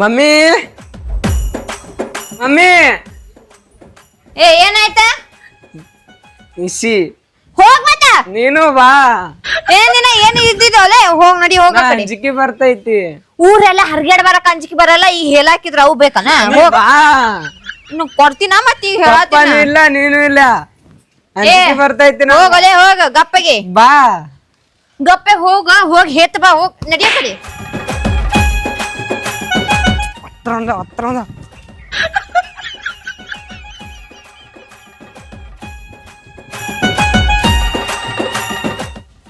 Mummy? Mummy? ಏ ಏನಾಯ್ತ? EC ಹೋಗ್ ಮತ್ತ. ನೀನು ಬಾ. ಏನಿನ ಏನ್ ಇದ್ದಿದ್ದೋಲೆ ಹೋಗ್ ನಡಿ ಹೋಗ ನಾ ಅಂಜಿಕೆ ಬರ್ತೈತಿ. ಊರೆಲ್ಲ ಹರ್ಗ್ಯಾಡ್ ಬರಕ್ ಅಂಜಿಕೆ ಬರಲ್ಲ ಈ ಹೇಳಾಕಿದ್ರ ಅವು ಬೇಕನ? ನೀ ಹೋಗ. ಬಾ. ಇನ್ನು ಕೊಡ್ತೀನ ಮತ್ತ ಈಗ ಹೇಳತ್ತೀನ ಇಲ್ಲ ನೀನು ಇಲ್ಲ. ಅಂಜಿಕೆ ಬರ್ತೈತಿ ಹೋಗಲೇ ಹೋಗಲೆ ಹೋಗ ಗಪ್ಪಗೆ. ಬಾ. ಗಪ್ಪೆ ಹೋಗ ಹೋಗ್ ಹೇತ್ ಬಾ ಹೋಗ್ ನಡಿಯ ಕಡೆ. ಹತ್ರ ಒಂದ ಹತ್ರ ಒಂದ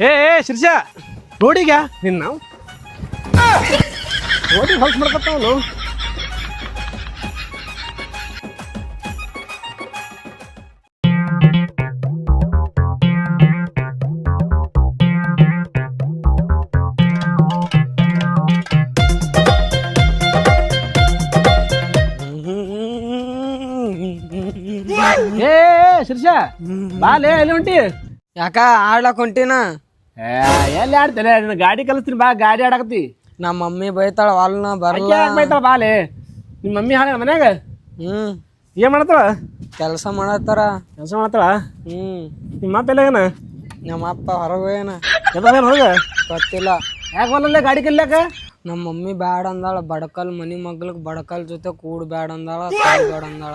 ಏ ಏ ಶಿರ್ಷ ರೋಡಿಗ ನಿನ್ನ ರೋಡಿ ಹೊಲ್ಸ್ ಮಾಡ್ಕೊತಾವನು ಏ ಶಿರ್ಷ ಬಾಲೇ ಎಲ್ಲಿ ಹೊಂಟಿ? ಯಾಕ ಆಡ್ಲಾಕ್ ಹೊಂಟಿನ? ಏ, ಎಲ್ಲಿ ಆಡ್ತೇನೆ ನಿನ್ನ ಗಾಡಿ ಕಲಿಸ್ತೀನಿ ಬಾ ಗಾಡಿ ಆಡಕತ್ತಿ. ನಮ್ಮ ಮಮ್ಮಿ ಬೈತಾಳ ವಾಲ್ನ ಬರಲ್ಲ ಬೈತಾಳ ಬಾಲೆ ನಿಮ್ಮ ಮಮ್ಮಿ ಹಾಳ ಮನ್ಯಾಗ? ಹ್ಮ್. ಏನ್ ಮಾಡತ್ತಾಳ ಕೆಲಸ ಮಾಡತ್ತಾರ. ಕೆಲಸ ಮಾಡತ್ತಾಳ ಹ್ಮ್. ನಿಮ್ಮ ಅಪ್ಪ ಎಲ್ಲಗನ ನಮ್ಮ ಅಪ್ಪ ಹೊರಗೋಯನ ಎದ್ರ ಹೊರಗ? ಗೊತ್ತಿಲ್ಲ. ಯಾಕೆ ಬರಲ್ಲ ಗಾಡಿ ಕಲ್ಯಾಕ? ನಮ್ಮ ಮಮ್ಮಿ ಬ್ಯಾಡ ಅಂದಾಳ ಬಡಕಲ್ ಮನಿ ಮಗ್ಲಕ್ ಬಡಕಲ್ ಜೊತೆ ಕೂಡ್ ಬ್ಯಾಡ ಅಂದಾಳ ಬ್ಯಾಡ ಅಂದಾಳ.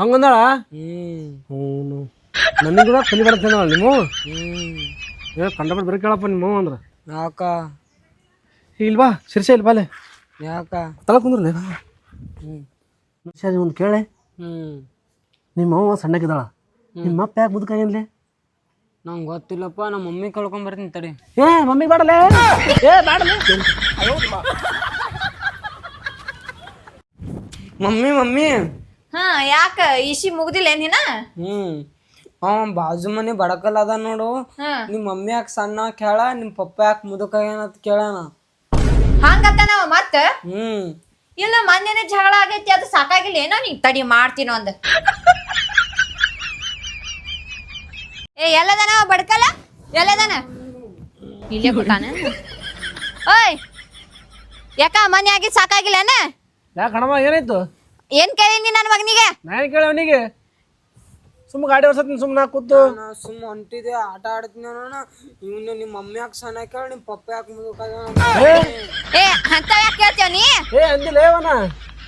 ಹಂಗಂದಾಳ? ಹ್ಮ್. ಹ್ಞೂ ನನಗೆ ಕೂಡ ಕಲಿ ಬರ್ತೇನೆ ನೀವು ಏ ಕಂಡಪಟ್ಟು ಬರೀ ಕೇಳಪ್ಪ ನಿಮ್ಮ ಅಂದ್ರ. ಯಾಕ ಇಲ್ವಾ? ಶಿರ್ಷ ಇಲ್ಲ ಅಲ್ಲೇ? ಯಾಕ ತಳ ಕುಂದ್ರಲ್ಲ ಶಿರ್ಷ ಒಂದು ಕೇಳೆ. ಹ್ಮ್. ನಿಮ್ಮ ಅವ್ವ ಸಣ್ಣಕ್ಕಿದ್ದಾಳ ನಿಮ್ಮ ಅಪ್ಪ ಯಾಕೆ ಮುದುಕಾಗಿನ್ಲೆ ನಂಗೆ ಗೊತ್ತಿಲ್ಲಪ್ಪ ನಮ್ಮ ಮಮ್ಮಿ ಕಳ್ಕೊಂಡ್ ಬರ್ತೀನಿ ತಡಿ. ಏ ಮಮ್ಮಿ ಬಾಡಲೇ? ಏ ಬಾಡಲೇ? Mummy mummy. ಹಾ ಯಾಕ? ಇಶಿ ಮುಗ್ದಿಲ್ಲ ಏನಿನ ಹ್ಮ್. ಅವ ಬಾಜು ಮನೆ ಬಡಕಲ್ ಅದ ನೋಡು. ಹಾ. ನಿಮ್ಮ ಮಮ್ಮಿ ಯಾಕೆ ಸಣ್ಣ ಕೇಳ ನಿಮ್ ಪಪ್ಪ ಯಾಕೆ ಏನಂತ ಕೇಳಣ. ಹಂಗತ್ತ ನಾವ್ ಮತ್ತ ಹ್ಮ್. ಇಲ್ಲ ಮೊನ್ನೆನೆ ಜಗಳ ಆಗೈತಿ ಅದು ಸಾಕಾಗಿಲ್ಲ. ಏನೋ ನೀ ತಡಿ ಮಾಡ್ತೀನೋ ಒಂದ್ ಏ ಎಲ್ಲದನ ಅವ ಬಡ್ಕಲ್ಲ ಎಲ್ಲದನ? ಇಲ್ಲೇ ಕೊಟ್ಟಾನ ಓಯ್! ಯಾಕ ಮೊನ್ನೆ ಆಗಿದ್ ಸಾಕಾಗಿಲ್ಲನ ಯಾಕೆ ಹಣಮ್ಮ ಏನಾಯ್ತು? ಏನ್ ಕೇಳೀನಿ ನನ್ನ ಮಗನಿಗೆ? ನಾನು ಕೇಳ ಅವನಿಗೆ. ಸುಮ್ಮ ಗಾಡಿ ಓಡ್ಸತ್ತೀನಿ ಸುಮ್ಮನೆ ಕೂತು. ನಾ ಸುಮ್ಮ ಹೊಂಟಿದೆ ಆಟ ಆಡ್ತೀನಿ ಇವನು ನಿಮ್ಮ ಮಮ್ಮಿ ಯಾಕೆ ಸಣ್ಣ ಕೇಳ ನಿಮ್ಮ ಪಪ್ಪ ಯಾಕೆ ಏ! ಅಂತ ಯಾಕೆ ಕೇಳ್ತೀವ ನೀ? ಏ ಅಂದಿಲ್ಲ ಏವನ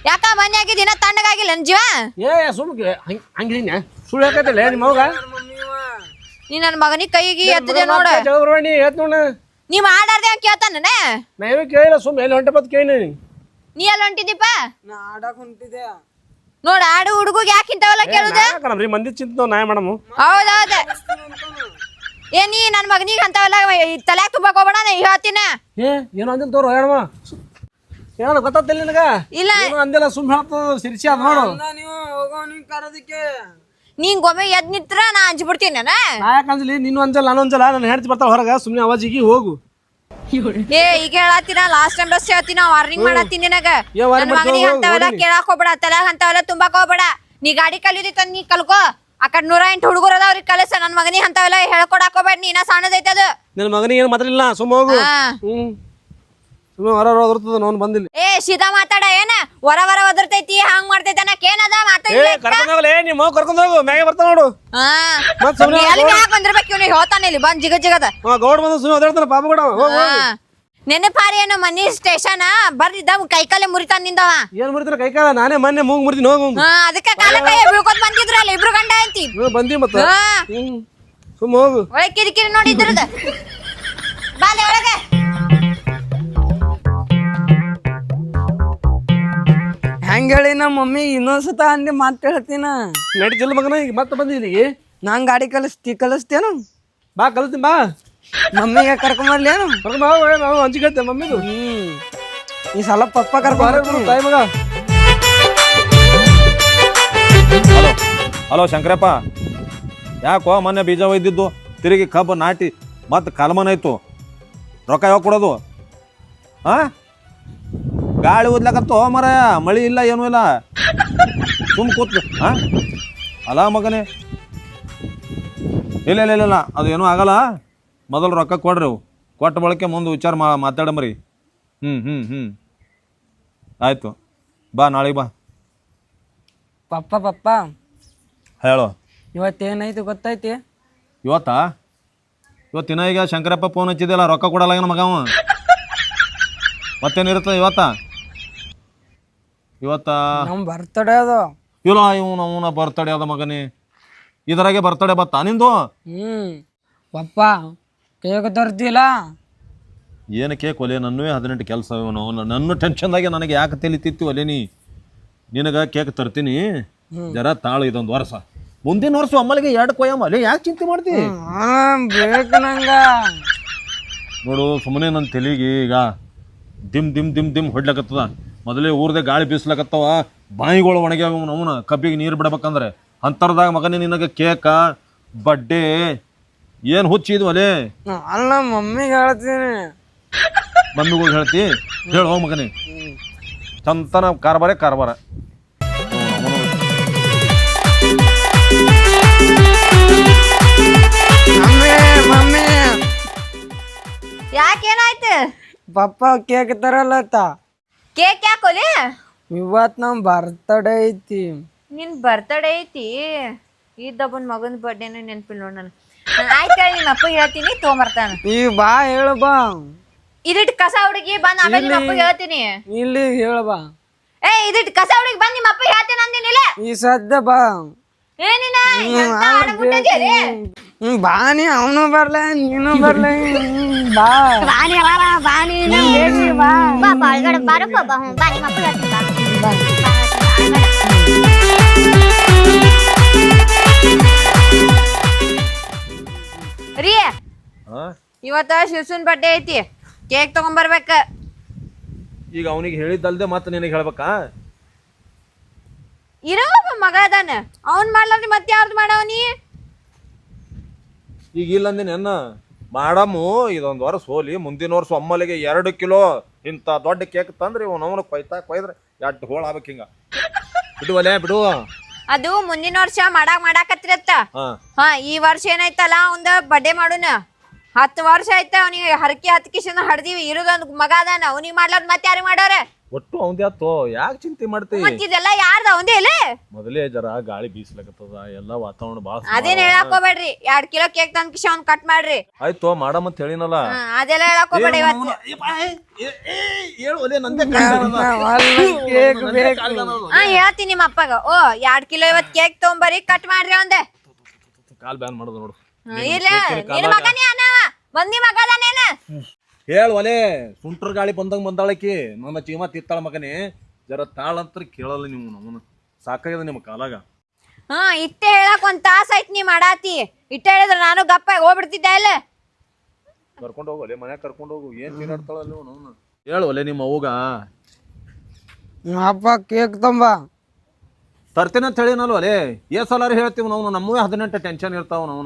ಯಾಕ ಮೊನ್ನೆ ಆಗಿ ದಿನ ತಣ್ಣಗಾಗಿಲ್ಲ ನನ್ ಜೀವ? ಏ ಸುಮ್ಮ ಹಂಗೆ ಹಂಗಿದೀನಿ ಸುಳ್ಳು ಹಾಕತ್ತಲ್ಲ ನಿಮ್ಮ ಮಗ ನೀ ನನ್ನ ಮಗನಿಗೆ ಕೈಗೆ ಎತ್ತದೆ ನೋಡ. ಜಗದ್ರೋಣಿ ಹೇಳ್ತ ನೋಡ. ನೀ ಮಾಡಾರ್ದೆ ಕೇಳ್ತಾನೆ ನಾನು? ನಾ ಕೇಳಿಲ್ಲ ಸುಮ್ಮ ಎಲ್ಲಿ ಹೊಂಟೆ ಬತ್ ಕೇಳಿ ನೀ ಎಲ್ಲ ಹೊಂಟಿದ್ದೀಪ ನಾ ಆಡಕ್ ಹೊಂಟಿದೆ ನೋಡ ಆಡು ಹುಡುಗ ಯಾಕೆ ಇಂಥವೆಲ್ಲ ಕೇಳುದ? ಕಣಮ್ರಿ ಮಂದಿ ಚಿಂತ ನಾಯ ಮೇಡಮ್. ಹೌದೌದ. ಏ ನೀ ನನ್ನ ಮಗನಿಗೆ ಅಂತವಲ್ಲ ತಲ್ಯಾಗ ತುಂಬಕ್ ಹೋಗ್ಬೇಡ ನಾ ಹೇಳ್ತೀನ? ಏ ಏನೋ ಅಂದಿಲ್ಲ ತೋರು ಹೇಳಮ್ಮ ಏನೋ ಗೊತ್ತಿಲ್ಲ ನಿನಗ? ಇಲ್ಲ. ಏನೋ ಅಂದಿಲ್ಲ ಸುಮ್ಮನೆ ಹೇಳ್ತದ ಸಿರಿಸಿ ಅದ ನೋಡು. ಅಂದ ನೀವು ಹೋಗೋ ನೀವು ಕರೋದಕ್ಕೆ. ನೀನ್ ಗೊಮ್ಮೆ ಎದ್ ನಿತ್ರ ನಾ ಅಂಜ್ಬಿಡ್ತೀನಿ ನಾನು. ನಾ ಯಾಕೆ ಅಂಜಲಿ? ನೀನು ಅಂಜಲ್ಲ ನಾನು ಅಂಜಲ್ಲ ನಾನು ಹೆಂಡತಿ ಬರ್ತಾಳ ಹೊರಗ ಸುಮ್ಮನೆ ಅವಾಜಿಗೆ ಹೋಗು. ಏ ಈಗ ಹೇಳತ್ತಿನ? ಲಾಸ್ಟ್ ಟೈಮ್ ಬಸ್ ಹೇಳ್ತೀನ ವಾರ್ನಿಂಗ್ ಮಾಡತ್ತೀನಿ ನಿನಗ. ಏ, warning ಮಗನಿಗೆ ಮಾಡ್ಕೊ, ಅಂತವೆಲ್ಲ warning. ಕೇಳಾಕ್ ಹೋಗ್ಬೇಡ ತಲ್ಯಾಗ ಅಂತವೆಲ್ಲ ತುಂಬಾಕ್ ಹೋಗ್ಬೇಡ. ನೀ ಗಾಡಿ ಕಲಿಯೋದಿತ್ತ ನೀ ಕಲ್ಕೋ. ಆ ಕಡೆ ನೂರ ಎಂಟು ಹುಡುಗರು ಅದಾವ್ರಿಗೆ ಕಲಿಸ ನನ್ನ ಮಗನಿಗೆ ಅಂತವೆಲ್ಲ ಹೇಳ್ಕೊಡಾಕ್ ಹೋಗ್ಬೇಡ ನೀ ಇನ್ನ ಸಣ್ಣದೈತೆ ಅದು. ನಿನ್ನ ಮಗನಿಗೆ ಏನು ಇಲ್ಲ ಸುಮ್ಮ ಹೋಗು. ಹಾ. ಹ್ಞೂ ಸುಮ್ಮನೆ ಹೊರ ಹೋದ್ರತದ ನೋನ್ ಬಂದಿಲ್ಲ. ಏ ಸೀದಾ ಮಾತಾಡ ಏನ? ವರ ವರ ಒದರ್ತೈತಿ ಹಂಗ್ ಮಾಡ್ತೈತಿ ಅನ್ನಕ್ ಏನದ ಏ ಮಾತಾಡಿ ಕರ್ಕೊಂಡ್ ಹೋಗಲೇ ನಿಮ್ಮ ಮಗ ಕರ್ಕೊಂಡ್ ಹೋಗು ಮ್ಯಾಗೆ ನೋಡು. ಸುಮ್ನೆ ಎಲ್ಲಿ ಬಂದಿರ್ಬೇಕು ಇವ್ನು? ಹೇಳ್ತಾನೆ ಇಲ್ಲಿ ಬಂದ್ ಜಿಗ ಜಿಗದ. ಹಾ ಗೌಡ್ ಬಂದು ಸುಮ್ಮನೆ ಓದಾಡ್ತಾನೆ ಪಾಪ ಕೂಡ ಹೋಗು ಹಾ. ನೆನಪಾರಿ ಏನು ಮನಿ ಸ್ಟೇಷನ್? ಬರ್ರಿದ್ದ ಕೈಕಾಲೆ ಮುರಿತಾನ ನಿಂದವ. ಏನ್ ಮುರಿದ್ರೆ ಕೈಕಾಲ? ನಾನೇ ಮೊನ್ನೆ ಮೂಗ್ ಮುರಿದಿನ ಹೋಗು ಹಾ ಅದಕ್ಕ ಕಾಲ ಕೈ ಬೀಳ್ಕೊತ್ ಬಂದಿದ್ರಲ್ಲ ಇಬ್ರು ಗಂಡ ಅಂತಿ ಹ್ಞೂ ಬಂದಿ ಮತ್ತೆ. ಹಾ. ಸುಮ್ಮ ಹೋಗು. ಒಳಗೆ ಕಿರಿಕಿರಿ ನೋಡಿದ್ರದ. ಬಾಲೆ ಒಳಗೆ. ಹೆಂಗ್ ಹೇಳಿ ನಮ್ಮ ಮಮ್ಮಿ ಇನ್ನೊಂದ್ಸತ ಅಂದಿ ಮಾತು ಹೇಳ್ತೀನ ನಡೀತಿಲ್ಲ ಮಗನ ಈಗ ಮತ್ತೆ ಬಂದಿ ಇಲ್ಲಿಗೆ ನಂಗೆ ಗಾಡಿ ಕಲಿಸ್ತಿ ಕಲಿಸ್ತೇನು ಬಾ ಕಲಿಸ್ತೀನಿ ಬಾ. ಮಮ್ಮಿಗೆ ಕರ್ಕೊಂಬರ್ಲೇನು ನಾವು ಹಂಚಿಕತ್ತೆ ಮಮ್ಮಿದು. ಈ ಸಲ ಪಪ್ಪ ಕರ್ಕೊಂಡು ತಾಯಿ ಮಗ. Hello hello Shankarappa. ಯಾಕೋ ಮೊನ್ನೆ ಬೀಜ ಒಯ್ದಿದ್ದು ತಿರುಗಿ ಕಬ್ಬು ನಾಟಿ ಮತ್ತೆ ಕಲ್ಮನ್ ಆಯ್ತು. ರೊಕ್ಕ ಯಾವಾಗ ಕೊಡೋದು? ಹಾಂ ಗಾಳಿ ಓದ್ಲಕತ್ತು ಮರ ಮಳಿ ಇಲ್ಲ ಏನೂ ಇಲ್ಲ. ಸುಮ್ ಕೂತ್ ಹಾಂ ಅಲ್ಲ ಮಗನೇ. ಇಲ್ಲ ಇಲ್ಲ ಇಲ್ಲ ಇಲ್ಲ ಅದು ಏನೂ ಆಗಲ್ಲ. ಮೊದಲು ರೊಕ್ಕ ಕೊಡ್ರಿ ಅವು ಕೊಟ್ಟ ಬಳಕೆ ಮುಂದೆ ವಿಚಾರ ಮಾ ಮಾತಾಡಮ್ರಿ ಹ್ಞೂ ಹ್ಞೂ ಹ್ಞೂ ಆಯಿತು. ಬಾ ನಾಳೆಗೆ ಬಾ. ಪಪ್ಪ ಪಪ್ಪ. ಹೇಳು. ಇವತ್ತೇನೈತಿ ಗೊತ್ತೈತಿ? ಇವತ್ತಾ? ಇವತ್ತಿನ ಈಗ ಶಂಕರಪ್ಪ ಫೋನ್ ಹಚ್ಚಿದ್ದಿಲ್ಲ ರೊಕ್ಕ ಕೊಡಲ್ಲ ಮಗ ಅವ ಮತ್ತೇನಿರ್ತದೆ ಇವತ್ತ? ಇವತ್ತ? ನಮ್ ಬರ್ತಡೇ ಅದು. ಇಲ್ಲ ಇವನು ಅವನ ಬರ್ತಡೇ ಅದ ಮಗನೇ. ಇದರಾಗೆ ಬರ್ತಡೇ ಬತ್ತಾ ನಿಂದು? ಹ್ಮ್. ಪಪ್ಪ ಕೇಕ್ ತರ್ತಿಲ್ಲ ಏನು ಕೇಕ್ ಒಲೆ? ನನ್ನೂ ಹದಿನೆಂಟು ಕೆಲಸ ಇವನು. ನನ್ನ ಟೆನ್ಷನ್ದಾಗೆ ನನಗೆ ಯಾಕೆ ತಿಳಿತಿತ್ತು ಒಲೆ ನೀ? ನಿನಗೆ ಕೇಕ್ ತರ್ತೀನಿ. ಜರ ತಾಳು ಇದೊಂದು ವರ್ಷ. ಮುಂದಿನ ವರ್ಷ ಒಮ್ಮಲಿಗೆ ಎರಡು ಕೊಯ್ಯಮ್ಮ ಅಲ್ಲೇ ಯಾಕೆ ಚಿಂತೆ ಮಾಡ್ತಿ? ಬೇಕು ನಂಗ. ನೋಡು ಸುಮ್ಮನೆ ನನ್ನ ತಲೆಗೆ ಈಗ ದಿಮ್ ದಿಮ್ ದಿಮ್ ದಿಮ್ ಹೊಡ್ಲಕತ್ತದ. ಮೊದಲೇ ಊರ್ದೆ ಗಾಳಿ ಬೀಸ್ಲಕತ್ತವ. ಬಾಯಿಗಳು ಒಣಗ್ಯಾವ ಅವನ ಕಬ್ಬಿಗೆ ನೀರು ಬಿಡ್ಬೇಕಂದ್ರೆ. ಅಂತರ್ದಾಗ ಮಗನೇ ನಿನಗೆ ಕೇಕ ಬಡ್ಡೆ ಏನು ಹುಚ್ಚಿದ್ವು ಅಲೇ ಅಲ್ಲ ಮಮ್ಮಿಗೆ ಹೇಳ್ತೀನಿ. ಮಮ್ಮಿಗಳು ಹೇಳ್ತಿ? ಹೇಳು ಹೋಗ್ ಮಗನೇ. ಚಂತನ ಕಾರ್ಬಾರೇ ಕಾರ್ಬಾರ. ಯಾಕೇನಾಯ್ತು ಪಪ್ಪ ಕೇಕ್ ತರಲ್ಲತ್ತ. ಕೇಕ್ ಕೊಲೆ ಇವತ್ ನಮ್ಮ ಬರ್ತಡೇ ಐತಿ. ನಿನ್ ಬರ್ತಡೇ ಐತಿ. ಇದ್ದಬ್ಬನ ಮಗನ ಬರ್ಡೇನು ನೆನಪಿಲ್ಲ ನೋಡ್ ನಾನು. ಆಯ್ತು ಹೇಳಿ ನಿಮ್ಮ ಅಪ್ಪ ಹೇಳ್ತೀನಿ ತೊಗೊಂಬರ್ತಾನ. ಈ ಬಾ ಹೇಳು ಬಾ. ಇದಿಟ್ ಕಸ ಹುಡುಗಿ ಬಂದ್ ಆಮೇಲೆ ನಿಮ್ಮ ಅಪ್ಪ ಹೇಳ್ತೀನಿ. ಇಲ್ಲಿ ಹೇಳು ಬಾ. ಏ ಇದಿಟ್ ಕಸ ಹುಡುಗಿ ಬಂದ್ ನಿಮ್ಮ ಅಪ್ಪ ಹೇಳ್ತೀನಿ ಅಂದಿನಿಲ್ಲ. ಈ ಸದ್ಯ ಬಾ. ಏನಿನ ಎಂತ ಆಡಂಗುಟ್ಟಿದ್ಯಾ ಲೇ? ಹ್ಮ್, ಬಾ ನೀ ಅವನು ಬರ್ಲ ನೀನು ಬರ್ಲ. ಬಾ. ಬಾನಿ ಬಾರ ಬಾನಿ ಬಾ. ಬಾ ಒಳಗಡೆ ಬಾರಪ್ಪ ಬಾ ಹ್ಞೂ ಬಾ ನಿಮ್ಮ ರೀ ಹಾಂ ಇವತ್ತ ಶಿವಸನ್ ಬಡ್ಡೆ ಐತಿ. ಕೇಕ್ ತಗೊಂಬರ್ಬೇಕ ಈಗ ಅವನಿಗೆ ಹೇಳಿದ್ದಲ್ದೆ ಮತ್ತೆ ನಿನಗೆ ಹೇಳ್ಬೇಕಾ? ಇರೋ ಒಬ್ಬ ಮಗ ಅದಾನ. ಅವ್ನ್ ಮಾಡ್ಲಾರ್ರಿ ಮತ್ತೆ ಯಾರ್ದು ಮಾಡವನಿ ಈಗ ಇಲ್ಲ ಅಂದಿನ ಮಾಡಮ್ಮು ಇದೊಂದು ವರ್ಷ ಹೋಲಿ ಮುಂದಿನ ವರ್ಷ ಒಮ್ಮಲಿಗೆ ಎರಡು ಕಿಲೋ ಇಂಥ ದೊಡ್ಡ ಕೇಕ್ ತಂದ್ರೆ ಇವನು ಅವನು ಕೊಯ್ತಾ ಕೊಯ್ದ್ರೆ ಎಡ್ ಹೋಳ ಆಗ್ಬೇಕು ಹಿಂಗ. ಬಿಡು ಒಲೆ ಬಿಡು. ಅದು ಮುಂದಿನ ವರ್ಷ ಮಾಡಾಕ್ ಮಾಡಾಕತ್ತಿರತ್ತ. ಹಾಂ. ಹಾ ಈ ವರ್ಷ ಏನಾಯ್ತಲ್ಲ ಅವಂದ ಬರ್ಡೇ ಮಾಡುನ. ಹತ್ತು ವರ್ಷ ಆಯ್ತ ಅವನಿಗೆ ಹರಕೆ ಹತ್ತು ಕಿಶನ್ ಹಡ್ದಿವಿ ಇರೋದೊಂದು ಮಗ ಅದಾನ ಅವನಿಗೆ ಮಾಡ್ಲಾರ್ದ ಮತ್ತೆ ಯಾರು ಮಾಡೋರೆ? ಒಟ್ಟು ಅವಂದೇ ಆತೋ? ಯಾಕೆ ಚಿಂತೆ ಮಾಡ್ತಿ? ಮತ್ ಇದೆಲ್ಲ ಯಾರ್ದ? ಅವಂದೇ ಇಲ್ಲ? ಮೊದಲೇ ಜರ ಗಾಳಿ ಬೀಸ್ಲಕತ್ತದ ಎಲ್ಲ ವಾತಾವರಣ ಬಾಸ್ ಅದೇನ್ ಹೇಳಕ್ ಹೋಗ್ಬೇಡ್ರಿ ಎರಡ್ ಕಿಲೋ ಕೇಕ್ ತಂದ್ ಕಿಶ ಅವ್ನ್ ಕಟ್ ಮಾಡ್ರಿ. ಆಯ್ತು ಅಂತ ಹೇಳಿನಲ್ಲ. ಅದೆಲ್ಲ ಹೇಳಕ್ ಹೋಗ್ಬೇಡ ಇವತ್ತು. ಹೇಳು ಒಲೆ ನಂದೇ ಕೇಕ್ ಬೇಕು ಹಾ ಹೇಳ್ತೀನಿ ನಿಮ್ಮ ಅಪ್ಪಗ ಓ ಎರಡ್ ಕಿಲೋ ಇವತ್ ಕೇಕ್ ತಗೊಂಬರಿ ಕಟ್ ಮಾಡ್ರಿ ಅವಂದೆ. ಕಾಲ್ ಬ್ಯಾನ್ ಮಾಡೋದು ನೋಡು. ಇಲ್ಲ ನಿನ್ನ ಮಗನೇ ಅನವ ಮಂದಿ ಮಗ ಅದಾನೇನ ಹೇಳು ಒಲೆ ಸುಂಟ್ರ ಗಾಳಿ ಬಂದಂಗ ಬಂದಾಳಕಿ. ನನ್ನ ಚೀಮ ತಿತ್ತಾಳ ಮಗನೇ. ಜರ ತಾಳಂತ್ರ ಕೇಳಲ್ಲ ನೀವು ನಮ್ಮನ್ನ. ಸಾಕಾಗ್ಯದ ನಿಮ್ಮ ಕಾಲಾಗ. ಹಾ ಇಟ್ಟೆ ಹೇಳಕ್ ಒಂದ್ ತಾಸ ಐತ್ ನೀ ಮಾಡಾತಿ. ಇಟ್ಟೆ ಹೇಳಿದ್ರ ನಾನು ಗಪ್ಪ ಹೋಗ್ಬಿಡ್ತಿದ್ದೆ ಇಲ್ಲ ಕರ್ಕೊಂಡು ಹೋಗು ಒಲೆ ಮನ್ಯಾಗ ಕರ್ಕೊಂಡು ಹೋಗು. ಏನ್ ತಿನ್ನಾಡ್ತಾಳಲ್ಲ ಅವನು? ಹೇಳು ಒಲೆ ನಿಮ್ಮ ಅವ್ಗ ಅಪ್ಪ ಕೇಕ್ ತಂಬ. ತರ್ತೀನಿ ಅಂತ ಹೇಳಿನಲ್ವ ಒಲೆ. ಏ ಸಲಾರಿ ಹೇಳ್ತೀವಿ ನಾವು ನಮ್ಮೂ ಹದಿನೆಂಟು ಟೆನ್ಷನ್ ಇರ್ತಾವ ನಾವು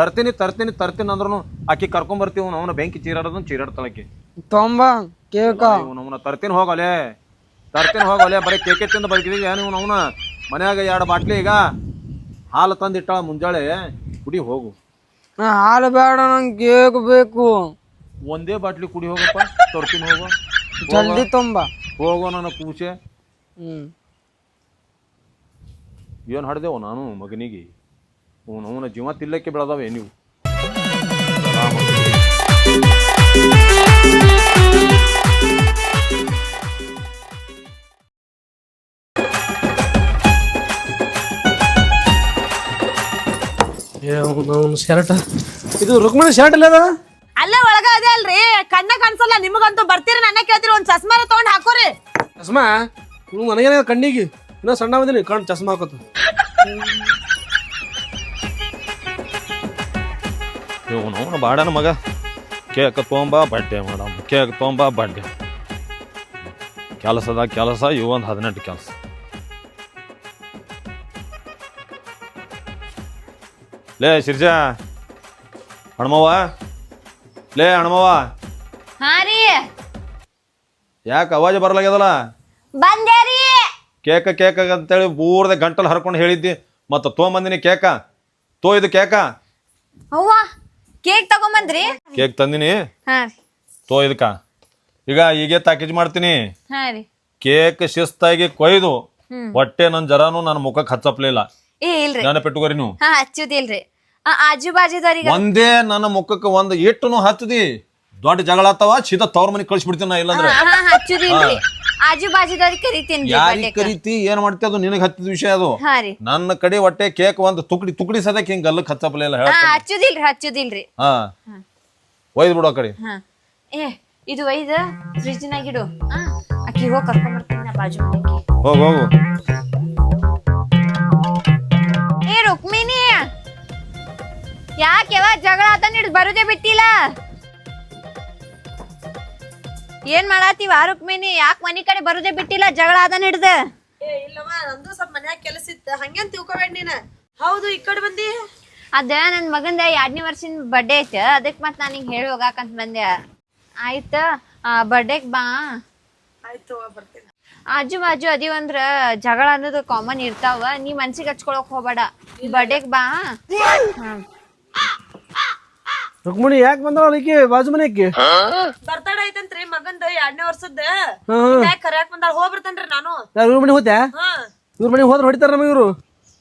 ತರ್ತೀನಿ ತರ್ತೀನಿ ತರ್ತೀನಿ ಅಂದ್ರೂ ಆಕಿ ಕರ್ಕೊಂಡ್ ಬರ್ತೀವಿ ಅವನ ಬೆಂಕಿ ಚೀರಾಡೋದನ್ನ ಚೀರಾಡ್ತಾಳಕಿ ತೊಂಬ ಕೇಕ ಅವನ ತರ್ತೀನಿ ಹೋಗಲೆ ತರ್ತೀನಿ ಹೋಗಲೆ ಬರೀ ಕೇಕೆ ತಿಂದು ಬರ್ಕಿದೀವಿ ಏನು ಅವನ? ಮನ್ಯಾಗ ಎರಡು ಬಾಟ್ಲಿ ಈಗ. ಹಾಲು ತಂದಿಟ್ಟಾಳ ಮುಂಜಾಳೆ. ಕುಡಿ ಹೋಗು. ಹಾಲು ಬೇಡ ನಂಗೆ ಕೇಕ್ ಬೇಕು. ಒಂದೇ ಬಾಟ್ಲಿ ಕುಡಿ ಹೋಗಪ್ಪ ತರ್ತೀನಿ ಹೋಗು. ಜಲ್ದಿ ತೊಂಬ. ಹೋಗೋ ನನ್ನ ಕೂಸೆ ಹ್ಮ್. ಏನು ಹಾಡ್ದೇವು ನಾನು ಮಗನಿಗೆ? ಅವನು ಅವನ ಜೀವ ತಿಲ್ಲಕ್ಕೆ ಬೆಳೆದವೆ ನೀವು? ಅವ್ನು ಶರ್ಟ್. ಇದು ರುಕ್ಮಿಣಿ ಶರ್ಟ್ ಇಲ್ಲ ಅದ? ಅಲ್ಲೇ ಒಳಗ ಅದೇ ಅಲ್ರಿ. ಕಣ್ಣ ಕಾಣಿಸಲ್ಲ ನಿಮಗಂತೂ ಬರ್ತೀರಿ ನನ್ನ ಕೇಳ್ತೀರಿ ಒಂದ್ ಚಸ್ಮಾರ ತಗೊಂಡ್ ಹಾಕೋರಿ. ಚಸ್ಮಾ? ನನಗೇನ ಕಣ್ಣಿಗೆ? ಇನ್ನೂ ಸಣ್ಣ ಬಂದಿನಿ ಕಣ್ ಚಸ್ಮಾ ಹಾಕೋತ. ಇವನು ಅವನು ಬಾಡನ ಮಗ. ಕೇಕ ತೊಗೊಂಬ ಬಡ್ಡೆ ಮಾಡಮ್ಮ ಕೇಕ್ ತೊಗೊಂಬ ಬಡ್ಡೆ ಕೆಲಸದ ಕೆಲಸ ಇವೊಂದು ಹದಿನೆಂಟು ಕೆಲಸ. ಲೇ ಶಿರ್ಜಾ. ಹಣ್ಮವ್ವ? ಲೇ ಹಣ್ಮವ್ವ. ಹಾ ರೀ. ಯಾಕೆ ಅವಾಜ್ ಬರಲಾಗ್ಯದಲ್ಲ? ಬಂದೆ ರೀ. ಕೇಕ ಕೇಕ ಅಂತೇಳಿ ಬೂರ್ದೆ ಗಂಟಲು ಹರ್ಕೊಂಡು ಹೇಳಿದ್ದಿ. ಮತ್ತು ತೊಗೊಂಬಂದಿನಿ ಕೇಕ. ತೋ ಇದು ಕೇಕ. ಅವ್ವ ಕೇಕ್ ತಗೊಂಬಂದ್ರಿ? ಕೇಕ್ ತಂದಿನಿ. ಹಾ. ತೋ ಇದಕ್ಕ. ಈಗ ಈಗ ಪ್ಯಾಕೇಜ್ ಮಾಡ್ತೀನಿ. ಹಾ ರೀ. ಕೇಕ್ ಶಿಸ್ತಾಗಿ ಕೊಯ್ದು. ಹೊಟ್ಟೆ ನನ್ ಜರಾನು ನನ್ನ ಮುಖಕ್ಕೆ ಹಚ್ಚಪ್ಲಿಲ್ಲ. ಏ ಇಲ್ರಿ. ನೆನಪಿಟ್ಟುಕೋರಿ ನೀವು ಹಾ ಹಚ್ಚುದಿಲ್ರಿ. ಆ, ಆಜು ಬಾಜುದವ್ರಿಗೆ ಒಂದೇ ನನ್ನ ಮುಖಕ್ಕೆ ಒಂದು ಇಟ್ಟು ಹಚ್ಚದಿ. ದೊಡ್ಡ ಜಗಳ ಆತವ ಸೀದಾ ತವ್ರ ಮನೆ ಕಳಿಸ್ಬಿಡ್ತೀನಿ ನಾ ಇಲ್ಲಂದ್ರೆ. ಹಾ ಹಚ್ಚುದಿಲ್ರಿ. ಆಜು ಬಾಜುದವ್ರಿಗೆ ಕರಿತೀನಿ ಯಾರಿಗೆ ಕರಿತಿ ಏನ್ ಮಾಡ್ತಿ ಅದು? ನಿನಗೆ ಹತ್ತಿದ ವಿಷಯ ಅದು. ಹಾ ರೀ. ನನ್ನ ಕಡೆ ಹೊಟ್ಟೆ ಕೇಕ್ ಒಂದ್ ತುಕಡಿ ತುಕಡಿ ಸದಕ್ಕೆ ಹಿಂಗೆ ಅಲ್ಲ ಹಚ್ಚಪ್ಲಿಲ್ಲ ಹಾ ಹೇಳ್ತೀನಿ. ಹಚ್ಚುದಿಲ್ರಿ ಹಚ್ಚುದಿಲ್ರಿ. ಹಾ. ಒಯ್ದು ಬಿಡು ಆ ಕಡೆ. ಹಾ. ಏ ಇದು ಒಯ್ದ? ಫ್ರಿಜ್ನಾಗಿಡು ಹಾ. ಅಕ್ಕಿ ಹೋಗಿ ಕರ್ಕೊಂಡ್ ಬರ್ತೀನಿ ನಾ ಬಾಜು ಮನೆಗೆ. ಹೋಗು ಹೋಗು. ಏ ರುಕ್ಮಿಣಿ! ಯಾಕೆವ ಜಗಳ ಆತ ಹಿಡಿದು ಬರುದೇ ಬಿಟ್ಟಿಲ್ಲ? ಏನ್ ಮಾಡಾತೀವ ರುಕ್ಮಿಣಿ? ಯಾಕೆ ಮನಿ ಕಡೆ ಬರುದೇ ಬಿಟ್ಟಿಲ್ಲ ಜಗಳ ಅದ ಹಿಡ್ದ? ಏ ಇಲ್ಲವಾ ನಂದು ಸ್ವಲ್ಪ ಮನ್ಯಾಗ ಕೆಲಸ ಇತ್ತ. ಹಂಗೇನ್ ತಿಳ್ಕೊಬೇಡ ನೀನ. ಹೌದು ಈ ಕಡೆ ಬಂದಿ. ಅದ ನನ್ ಮಗಂದ ಎರಡನೇ ವರ್ಷದ ಬರ್ಡೇ ಐತೆ. ಅದಕ್ ಮತ್ ನಾನು ಹಿಂಗ್ ಹೇಳಿ ಹೋಗಾಕಂತ ಬಂದೆ. ಆಯ್ತ ಬರ್ಡೇಗ್ ಬಾ. ಆಯ್ತು ಬರ್ತೀನಿ. ಆಜು ಬಾಜು ಅದೀವಂದ್ರ ಜಗಳ ಅನ್ನೋದು ಕಾಮನ್ ಇರ್ತಾವ. ನೀ ಮನ್ಸಿಗೆ ಹಚ್ಕೊಳಕ್ ಹೋಗ್ಬೇಡ. ಬರ್ಡೇಗೆ ಬಾ. ರುಕ್ಮಿಣಿ ಯಾಕೆ ಬಂದಳ ಈಕಿ ಬಾಜು ಮನೆಗೆ? ಬರ್ತಡೆ ಐತಂತ್ರಿ ಮಗಂದ ಎರಡನೇ ವರ್ಷದ ಯಾಕೆ ಕರ್ಯಾಕ್ ಬಂದಾಳ? ಹೋಗ್ ಬರ್ತೇನ್ರಿ ನಾನು. ಯಾರು ಇವ್ರ ಮನೆ ಹೋತ್ಯಾ? ಹಾ. ಇವ್ರ ಮನೆ ಹೋದ್ರೆ ಹೊಡಿತಾರ ನಮಗೆ ಇವರು?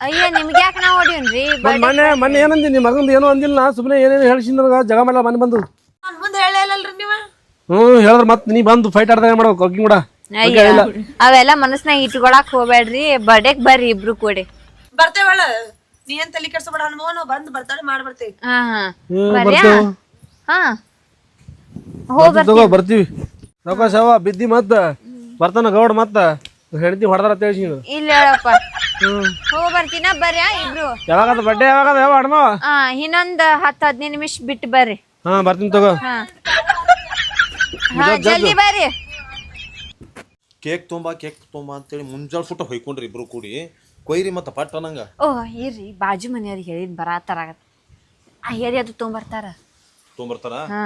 ಅಯ್ಯ ನಿಮ್ಗೆ ಯಾಕೆ ನಾವು ಹೊಡಿಯೋನ್ರಿ? ಮೊನ್ನೆ ಮೊನ್ನೆ ಏನಂದಿ ನಿಮ್ಮ ಮಗಂದು ಏನೋ ಅಂದಿಲ್ಲ ಸುಮ್ಮನೆ ಏನೇನು ಹೇಳಿಸಿ ನನಗೆ ಜಗ ಮಾಡಲ್ಲ ಮನೆ ಬಂದು. ನಾನು ಮುಂದೆ ಹೇಳೇ ನೀವು ನೀವ? ಹ್ಞೂ ಹೇಳಿದ್ರೆ ಮತ್ತೆ ನೀ ಬಂದು ಫೈಟ್ ಆಡ್ದಾಗ ಮಾಡೋ ಕುಕಿಂಗ್ ಕೂಡ ಅವೆಲ್ಲ ಮನಸ್ನಾಗ ಇಟ್ಕೊಳಕ್ ಹೋಗ್ಬೇಡ್ರಿ. ಬರ್ಡೇಗ್ ಬರ್ರಿ ಇಬ್ರು ಕೂಡಿ. ಬರ್ತೇವಳ? ನೀ ಏನ್ ತಲೆ ಕೆಡ್ಸಬೇಡ ಹನುಮವನು ಬಂದ್ ಬರ್ತಾಳೆ ಮಾಡಿ ಬರ್ತೀವಿ. ಹಾ ಹಾ. ಹ್ಮ್, ಬರ್ಯಾ? ಬರ್ತೇವ್. ಹಾ. ಹೋಗ್ ಬರ್ತೀವಿ ತಗೋ ಬರ್ತೀವಿ. ಸಾವಕಾಶ ಅವ ಬಿದ್ದಿ ಮತ್ತ. ಬರ್ತಾನ ಗೌಡ ಮತ್ತ. ಹೆಂಡತಿ ಹೊಡೆದಾರ ತಿಳಿಸಿ ಇಲ್ಲ ಹೇಳಪ್ಪ. ಹೋ ಹೋಗ್ ಬರ್ತೀನ? ಬರ್ಯಾ ಇಬ್ರು? ಯಾವಾಗದ ಬಡ್ಡೆ ಯಾವಾಗದ ಯಾವ ಅಡ್ಮ ಹಾ ಇನ್ನೊಂದ್ ಹತ್ತ್ ಹದಿನೈದು ನಿಮಿಷ ಬಿಟ್ಟು ಬರ್ರಿ. ಹಾ ಬರ್ತೀನಿ ತಗೋ. ಹಾ. ಹಾ ಜಲ್ದಿ ಬರ್ರಿ. ಕೇಕ್ ತುಂಬಾ ಕೇಕ್ ತುಂಬಾ ಅಂತೇಳಿ ಮುಂಜಾನೆ ಫುಟ್ ಹೊಯ್ಕೊಂಡ್ರಿ ಇಬ್ರು ಕೂಡಿ. ಕೊಯ್ರಿ ಮತ್ತೆ ಪಟ್ಟ ನಂಗ. ಓ ಇರ್ರಿ. ಬಾಜು ಮನೆಯವ್ರಿಗೆ ಹೇಳಿದ್ ಬರಾತಾರ ಆ ಹೇರಿ ಅದು ತೊಗೊಂಬರ್ತಾರ. ತೊಂಬರ್ತಾರ ಹಾ.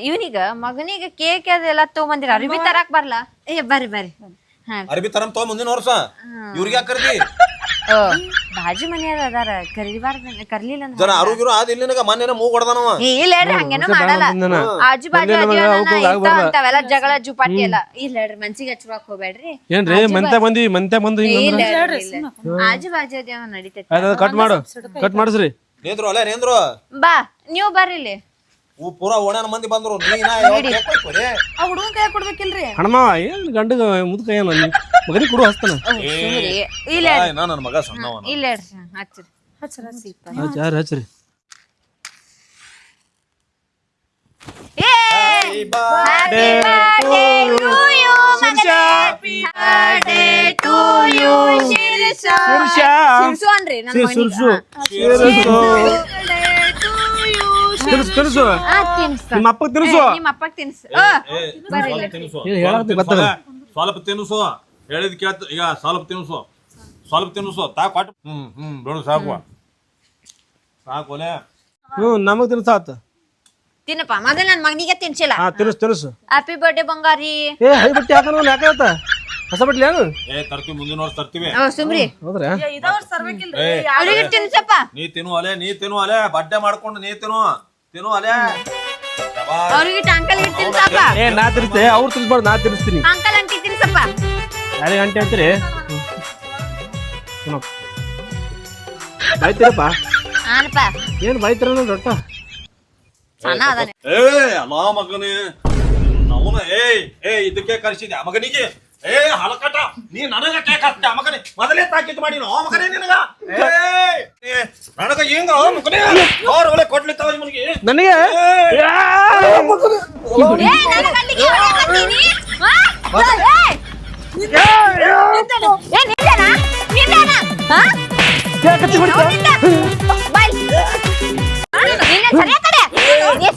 ಇವನಿಗ ಮಗನಿಗೆ ಕೇಕ್ ಅದೆಲ್ಲ ತೊಗೊಂಬಂದಿರ. ಅರ್ಬಿ ತರಾಕ್ ಬರ್ಲಾ? ಏ ಬರ್ರಿ ಬರ್ರಿ. ಹಾ. ಅರ್ಬಿ ತರಂ ತೊ ಮುಂದಿನ ವರ್ಷ ಇವ್ರಿಗೆ ಯಾಕೆ ಕರ್ದಿ? ಬಾಜು ಮನೆಯವ್ರ ಅದಾರ ಕರಿಬಾರ್ದ ಕರ್ಲಿಲ್ಲ ಅಂದ್ರ ಜನ ಆದ ಇಲ್ಲಿ ನನಗ ಮೊನ್ನೆ ಮೂಗ್ ಹೊಡೆದಾನವ ಏ, ಇಲ್ಲ ಹೇಳ್ರಿ ಹಂಗೇನೋ ಮಾಡಲ್ಲ. ಆಜು ಬಾಜು ಅಂತಾವೆಲ್ಲ ಜಗಳ ಜುಪಾಟಿ ಎಲ್ಲ. ಇಲ್ಲ ಹೇಳ್ರಿ ಮನ್ಸಿಗೆ ಹಚ್ಕೊಳಕ್ ಹೋಗ್ಬೇಡ್ರಿ. ಏನ್ರಿ ಮಂತೆ ಬಂದು ಏ, ಹಿಂಗ ಇಲ್ಲ ಹೇಳ್ರಿ. ಆಜು ಬಾಜು ಅದೇವ ನಡೀತೈತಿ. ಕಟ್ ಮಾಡು ಕಟ್ ಮಾಡಿಸ್ರಿ. ನೇಂದ್ರು ಅಲ್ಲ ನೇಂದ್ರು. ಬಾ ನೀವು ಬರ್ರಿ ಇಲ್ಲಿ. ಇವು ಪೂರಾ ಓಣ್ಯಾನ ಮಂದಿ ಬಂದ್ರು ನೀ ನಾ ಯಾವಾಗ ಕೇಕ್ ಕೊಯ್ಕೊರಿ? ಆ ಹುಡುಗನ್ ಕೈ ಕೊಡ್ಬೇಕಿಲ್ರಿ ಹಣಮಾವ ಏನ್ ಗಂಡಗ ಮುದುಕ ಏನ ಮಗನಿಗೆ ಕೊಡು ಹಸ್ತನ. ಇಲ್ಲ ನನ್ನ ಮಗ ಸಣ್ಣವ ಇಲ್ಲ ಹಚ್ಚ್ರಿ ಹಚ್ಚ ಯಾರು ಹಚ್ಚ್ರಿ ಏ Happy birthday ತಿನ್ಸು ತಿನ್ಸು. ಆ, ತಿನ್ಸು. ನಿಮ್ಮ ಅಪ್ಪಗೆ ತಿನ್ಸು. ನಿಮ್ಮ ಅಪ್ಪಗ್ ತಿನ್ಸು. ಸ್ವಲ್ಪ ತಿನ್ನಿಸು ಹೇಳಿದ್ ಕೇಳ್ತ ಈಗ ಸ್ವಲ್ಪ ತಿನ್ಸು. ಸ್ವಲ್ಪ ತಿನ್ಸು. ತಾ ಕೊಟ್ಟು ಹ್ಮ್ ಹ್ಮ್ ಬೇಡ ಸಾಕು. ಸಾಕೋಲೆ ಒಲೆ. ಹ್ಞೂ ನಮಗ್ ತಿನ್ಸಾತ ತಿನ್ನಪ್ಪ. ಮೊದಲು ನನ್ನ ಮಗನಿಗೆ ತಿನ್ಸಿಲ್ಲ. ಹಾ ತಿನ್ಸು ತಿನ್ಸು. ಹ್ಯಾಪಿ ಬರ್ಡೇ ಬಂಗಾರಿ. ಏ ಹೈ ಬಟ್ಟೆ ಹಾಕೋಣ ಯಾಕಾಗತ್ತ ಹೊಸ ಬಟ್ಲಿ ಏನು? ಏ ತರ್ತೀವಿ ಮುಂದಿನ ವರ್ಷ ತರ್ತೀವಿ. ಓ ಸುಮ್ರಿ. ಹೌದ್ರಾ? ಅವ್ರಿಗೆ ತಿನ್ಸಪ್ಪ. ನೀ ತಿನ್ನು ಅಲೆ ನೀ ತಿನ್ನು ಅಲೆ ಬಡ್ಡೆ ಮಾಡ್ಕೊಂಡು ನೀ ತಿನ್ನು. ತಿನ್ನು ಅಲೆ. ಅವ್ರಿಗೆ ಅಂಕಲ್ ತಿನ್ಸಪ್ಪ ಏ ನಾ ತಿನ್ಸ್ತೆ ಅವ್ರು ತಿನ್ಸ್ಬಾರ್ದು ನಾ ತಿರ್ಸ್ತೀನಿ ಅಂಕಲ್ ಅಂಟಿ ತಿನ್ಸಪ್ಪ ಯಾರಿಗೆ ಗಂಟೆ ಅಂತೀರಿ? ಬಾಯ್ತೀರಪ್ಪ ಆನಪ್ಪ. ಏನ್ ಬಾಯ್ತೀರ ದೊಡ್ಡ? ಸಣ್ಣ ಅದಾನೆ. ಏ ಅಲ್ಲ ಮಗನೇ. ಅವನ ಏಯ್ ಏ ಇದಕ್ಕೆ ಕರೆಸಿದ್ಯಾ ಆ ಮಗನಿಗೆ? ಏ ಹಲಕಟ. ನೀ ನನಗ ಕೇಕ್ ಹಾಕ್ತೆ ಮಗನೇ. ಮೊದಲೇ ತಾಕೀತು ಮಾಡಿ ನೋ ಮಗನೇ ನಿನಗ? ಏ. ನನಗ ಹಿಂಗ? ಮಗನೇ? ಅವ್ರ ಒಳ್ಳೆ ಕೊಡ್ಲಿತ್ತಾವ ನಿಮಗೆ. ನನಗೆ?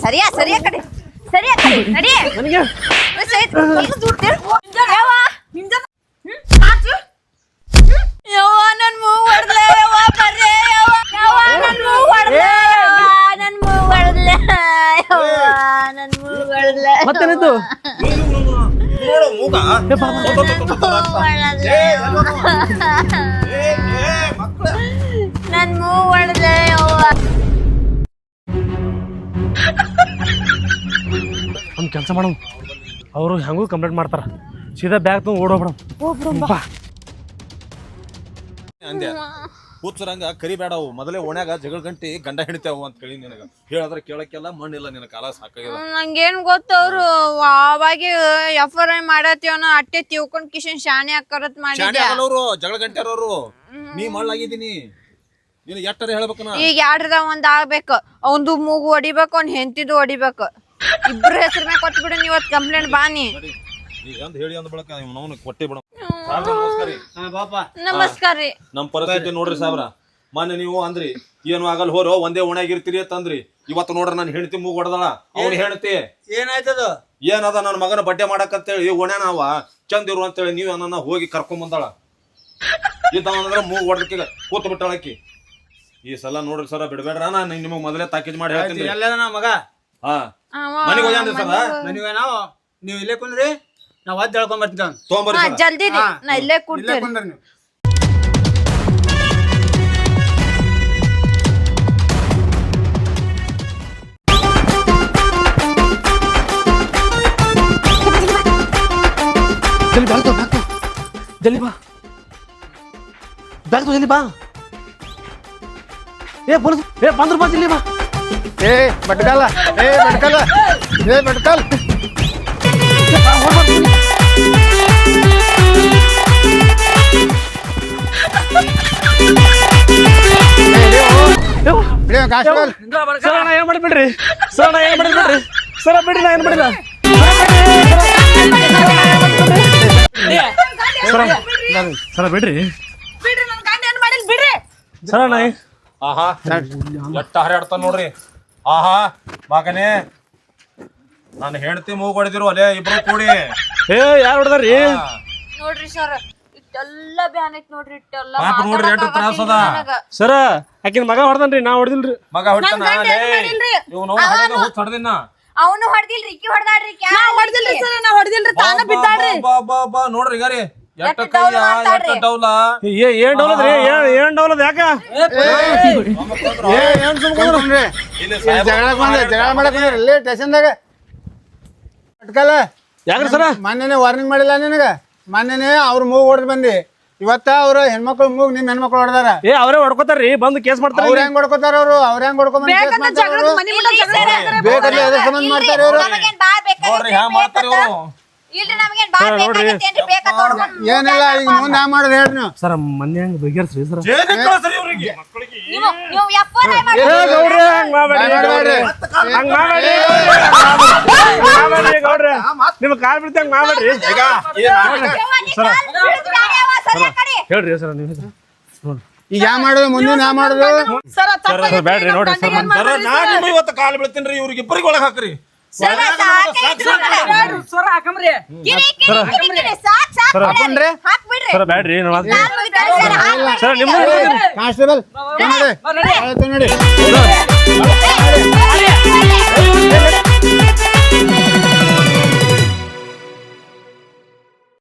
ಸರಿಯಾ ಸರಿಯಾ ಕಡೆ. ಸರಿಯಾ ಕಡೆ ನಡಿ. ನನಗೆ? ಯವ್ವ. ಯವ್ವ, ನನ್ ಮೂವ್ ಹೊಡ್ದ್ಲೆ, ಯವ್ವ, ಬರ್ರೆ, ಯವ್ವ. ಯವ್ವ, ನನ್ ಮೂವ್ ಹೊಡ್ದ್ಲೆ, ಯವ್ವ, ನನ್ ಮೂಗ್ ಹೊಡ್ದ್ಲೆ, ಯವ್ವ, ನನ್. ಮತ್ತೇನಿತ್ತು? ನನ್ ಯವ್ವ. ಒಂದು ಕೆಲಸ ಮಾಡು. ಅವರು ಹೆಂಗೂ ಕಂಪ್ಲೇಂಟ್ ಮಾಡ್ತಾರ. ಸೀದಾ ಬ್ಯಾಗ್ ತುಂಬ ಓಡೋಗ್ಬಿಡ ಬಾ. ಅಂದೆ. ಕರಿ ಕರಿಬೇಡ ಅವು ಮೊದಲೇ ಓಣ್ಯಾಗ ಜಗಳ ಗಂಟಿ ಗಂಡ ಹಿಡಿತಾವು ಅಂತ ಕೇಳಿ ನಿನಗ. ಹೇಳಿದ್ರೆ ಕೇಳಕ್ಕೆಲ್ಲ ಮಣ್ಣಿಲ್ಲ ನಿನ್ನ ಕಾಲ ಸಾಕಾಗ್ಯದ ನಂಗೇನ್ ಗೊತ್ತ ಅವ್ರು ಅವಾಗ ಎಫ್ ಆರ್ ಐ ಮಾಡತ್ತೀವನ ಅಟ್ಟೆ ತಿಳ್ಕೊಂಡ್ ಕಿಶನ್ ಶಾಣೆ ಹಾಕರತ್ ಮಾಡಿದ್ರು ಮಾಡಿದ್ದೆ ಆಗಲ್ಲವ್ರು ಜಗಳ ಗಂಟ್ಯಾರವ್ರು ನೀ ಮಳ್ಳಾಗಿದ್ದೀನಿ ನೀನು ಎಟ್ಟರೆ ಹೇಳ್ಬೇಕನ ಈಗ ಯಾರ್ದ ಒಂದ್ ಆಗ್ಬೇಕು. ಅವಂದು ಮೂಗು ಹೊಡಿಬೇಕು ಅವ್ನ್ ಹೆಂತಿದು ಹೊಡಿಬೇಕು. ಇಬ್ರ ಹೆಸರು ಮ್ಯಾಗ ಕೊಟ್ಬಿಡು ನೀವತ್ ಇವತ್ ಕಂಪ್ಲೇಂಟ್ ಬಾನಿ ಈಗ ಹೇಳಿ ಅಂದ ಬಳಕ ನಾವು ಕೊಟ್ಟೆ ಬಿಡ. ನಮಸ್ಕಾರ. ರೀ. ನಮಸ್ಕಾರ ರೀ. ನಮ್ ಪರಿಸ್ಥಿತಿ ನೋಡ್ರಿ ಸಾಬ್ರ. ಮೊನ್ನೆ ನೀವು ಅಂದ್ರಿ ಏನು ಆಗಲ್ಲ ಹೋರೋ ಒಂದೇ ಓಣ್ಯಾಗಿರ್ತೀರಿ ಅಂತಂದ್ರಿ ಇವತ್ತು ನೋಡ್ರಿ ನನ್ನ ಹೆಂಡತಿ ಮೂಗ್ ಹೊಡೆದಳ. ಅವ್ನ ಹೆಂಡತಿ. ಏನಾಯ್ತದ? ಏನದ ನನ್ನ ಮಗನ ಬಡ್ಡೆ ಮಾಡಕಂತೇಳಿ ಹೇಳಿ ಓಣ್ಯಾನ ಅವ ಚಂದ ಇರು ಅಂತೇಳಿ ನೀವು ನನ್ನ ಹೋಗಿ ಕರ್ಕೊಂಡ್ ಬಂದಾಳ. ಇದ್ರೆ ಮೂಗ್ ಹೊಡೆದಕ್ಕೆ ಕೂತ್ ಬಿಟ್ಟಾಳಕಿ ಈ ಸಲ ನೋಡ್ರಿ ಸರ ಬಿಡ್ಬೇಡ್ರ ನಾನು ನಿಮಗ್ ಮೊದಲೇ ತಾಕೀಜ್ ಮಾಡಿ ಹೇಳ್ತೀನಿ ಮಗ? ಹಾ. ಮನೆಗೆ ಹೋಗ್ಯಾನ್ರಿ ಸರ? ನಾವು ನೀವು ಇಲ್ಲೇ ಕುಂದ್ರಿ? ನಾವು ಅದ್ ಹೇಳ್ಕೊಂಡ್ ಬರ್ತೀವಿ ಅವ್ನ್. ತೊಗೊಂಬರ್ರಿ ಹಾ ಸರ. ಜಲ್ದಿ ರೀ. ನಾ ಇಲ್ಲೇ ಇಲ್ಲೇ ಕೂಡ್ತೇನೆ ಕುಂದ್ರಿ ನೀವು. ಜಲ್ದಿ ಬ್ಯಾಗ್ ತಗೋ, ಬ್ಯಾಗ್ ತಗೋ. ಜಲ್ದಿ ಬಾ. ಬ್ಯಾಗ್ ತಗೋ, ಜಲ್ದಿ ಬಾ. ಏ ಪೊಲೀಸ್ ಏ ಬಂದ್ರ ಬಾ ಜಲ್ದಿ ಬಾ. ಏ ಬಟ್ಕಲ್ಲ. ಏ ಬಟ್ಕಲ್ಲ. ಏ ಬಟ್ಕಲ್ ಬಿಡಿ ಕಾನ್ಸ್ಟೇಬಲ್ ಸರ ನಾ ಏನ್ ಮಾಡಿಬಿಡ್ರಿ ಸರ ನಾ ಏನ್ ಮಾಡಿಬಿಡ್ರಿ ಸರ ಬಿಡ್ರಿ ನಾ ಏನ್ ಮಾಡಿಲ್ಲ? ಸರ ಸರ ಬಿಡ್ರಿ. ಬಿಡ್ರಿ ನನ್ ಗಂಡ ಏನ್ ಮಾಡಿಲ್ ಬಿಡ್ರಿ. ಸರ ನಾ ಆಹಾ ಎಟ್ಟ ಹರಿಯಾಡ್ತಾನ ನೋಡ್ರಿ. ಆಹಾ ಮಗನೇ. ನಾನು ಹೆಂಡತಿ ಮೂಗ್ ಹೊಡೆದಿರು ಅಲ್ಲೇ ಇಬ್ರು ಕೂಡಿ. ಏ ಯಾರು ಹೊಡೆದ್ರಿ ನೋಡ್ರಿ ಸರ್ ಇಟ್ಟೆಲ್ಲ ಬ್ಯಾನ್ ಐತ್ ನೋಡ್ರಿ ಇಟ್ಟೆಲ್ಲ ಪಾಪ ನೋಡ್ರಿ ಎಷ್ಟ್ ತ್ರಾಸ್ ಅದ. ಸರ ಆಕಿನ ಮಗ ಹೊಡೆದನ್ರಿ ನಾ ಹೊಡೆದಿಲ್ರಿ. ಮಗ ಹೊಡ್ತಾನ? ಹಡದ ಹುಚ್ಚ ಹೊಡೆದಿನ ಅವನು ಹೊಡೆದಿಲ್ರಿ ಇಕ್ಕಿ ಹೊಡೆದಾಡ್ರಿ ನಾ ಹೊಡ್ದಿಲ್ರಿ ಸರ್ ನಾ ಹೊಡ್ದಿಲ್ರಿ ತಾನ ಬಿದ್ದಾಡ್ರಿ ಬಾ ಬಾ ಬಾ ನೋಡ್ರಿ ಗಾರಿ ಎಟ್ಟ ಎಷ್ಟ್ ಕೈಯ ಡೌಲ್ ಎಟ್ಟ ಡೌಲ? ಏ ಏನ್ ಡೌಲದ್ರಿ ಏನ್ ಏನ್ ಡೌಲದ್ ಯಾಕ? ಏ ಏನ್ ಸುಮ್ಕೊಂಡ್ರಿ ಜಗಳ ಬಂದ ಜಗಳ ಮಾಡಕ್ ಬಂದ್ರಿ ಇಲ್ಲಿ ಸ್ಟೇಷನ್ದಾಗ ಯಾಕ್ರಿ ಸರ? ಮೊನ್ನೆನೆ ವಾರ್ನಿಂಗ್ ಮಾಡಿಲ್ಲ ನಿನಗ? ಮೊನ್ನೆನೆ ಅವ್ರ ಮೂಗ್ ಹೊಡೆದ್ ಬಂದಿ ಇವತ್ತ ಅವ್ರ ಹೆಣ್ಮಕ್ಳು ಮೂಗ್ ನಿಮ್ ಹೆಣ್ಮಕ್ಳು ಹೊಡೆದಾರ. ಏ ಅವರೇ ಹೊಡ್ಕೋತಾರ್ರಿ ಬಂದು ಕೇಸ್ ಮಾಡ್ತಾರ ಅವ್ರ ಹೆಂಗ್ ಹೊಡ್ಕೋತಾರ ಅವ್ರು? ಅವ್ರ ಹೆಂಗ್ ಹೊಡ್ಕೊಂಡ್ ಬೇಕಂತ ಮನಿ ಮುಂದೆ ಜಗಳ. ಬೇಕಾದ್ರೆ ಸಂಬಂಧ ಮಾಡ್ತಾರೆ ಇವ್ರು. ನೋಡ್ರಿ ಹ್ಯಾಂಗ ಮಾಡ್ತಾರ ಇವ್ರು. ಇಲ್ರಿ ನಮಗೇನ್ ಬಾಳ್ ಬೇಕಾಗೈತೇನ್ರಿ ಬೇಕಾ ತಗೊಂಡ್ ಏನಿಲ್ಲ ಈಗ ಮುಂದೆ ಹ್ಯಾಂಗ ಮಾಡೋದು ಹೇಳ್ರಿ ನೀವು. ಸರ ಮೊನ್ನೆ ಹಂಗ ಬಗೆಹರಿಸ್ರಿ ಸರ್. ಜೇಲಿಗ್ ಕಳ್ಸ್ರಿ ಇವ್ರಿಗೆ. ನೀವು ನೀವು ಎಫ್ ಐ ಮಾಡಿ ಏ ಗೌಡ್ರೆ ಹಂಗ್ ಮಾಡ್ಬೇಡಿ. ಹಂಗ್ ಮಾಡ್ಬೇಡಿ ಹಂಗ್ ಮಾಡ್ಬೇಡಿ ಗೌಡ್ರೆ. ನಿಮ್ ಕಾಲ್ ಬಿಡ್ತಂಗ್ ಮಾಡ್ಬೇಡ್ರಿ ಈಗ ಏನ್ ಹೇಳ್ರಿ ಸರ್ ನೀವು ಹೇಳ್ರಿ. ಈಗ ಯಾ ಮಾಡೋದು ಮುಂದೆ ಯಾ ಮಾಡೋದು ಸರ್ ಸರ್, ನಮ್ ನೋಡ್ರಿ, ಸರ ಮಾಡ್ರಿ ನಾ ನಿಮ್ ಇವತ್ತು ಕಾಲ್ ಬೀಳ್ತೀನಿ ಇವ್ರಿಗೆ ಇಬ್ಬರಿಗೆ ಒಳಗೆ ಹಾಕ್ರಿ ಸರ್ ಸರ ಬ್ಯಾಡ್ರಿ ಸರ್, ಹಾಕ್ಬಿಡ್ರಿ. ಸರ ನಿಮ್ದು ಕಾನ್ಸ್ಟೇಬಲ್ ನೋಡಿ